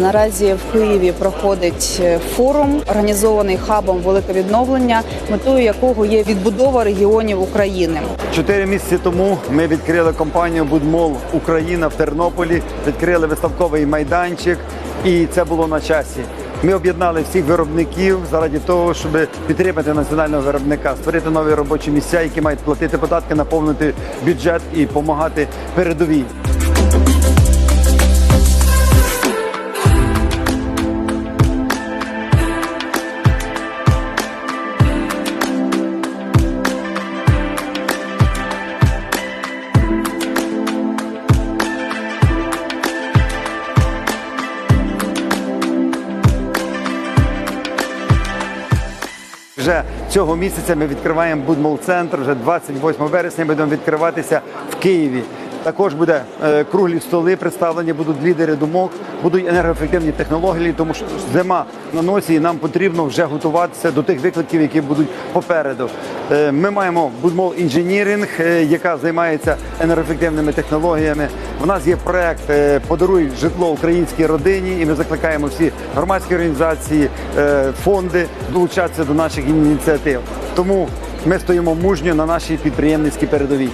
Наразі в Києві проходить е, форум, організований хабом Велике відновлення, метою якого є відбудова регіонів України. Чотири місяці тому ми відкрили компанію Будмол Україна в Тернополі, відкрили виставковий майданчик, і це було на часі. Ми об'єднали всіх виробників заради того, щоб підтримати національного виробника, створити нові робочі місця, які мають платити податки, наповнити бюджет і допомагати передовій. Вже цього місяця ми відкриваємо Будмол центр. Вже 28 вересня будемо відкриватися в Києві. Також буде е, круглі столи представлені, будуть лідери думок, будуть енергоефективні технології, тому що зима на носі, і нам потрібно вже готуватися до тих викликів, які будуть попереду. Е, ми маємо Будмол інженіринг, е, яка займається енергоефективними технологіями. У нас є проект е, Подаруй житло українській родині, і ми закликаємо всі громадські організації, фонди долучатися до наших ініціатив. Тому ми стоїмо мужньо на нашій підприємницькій передовій.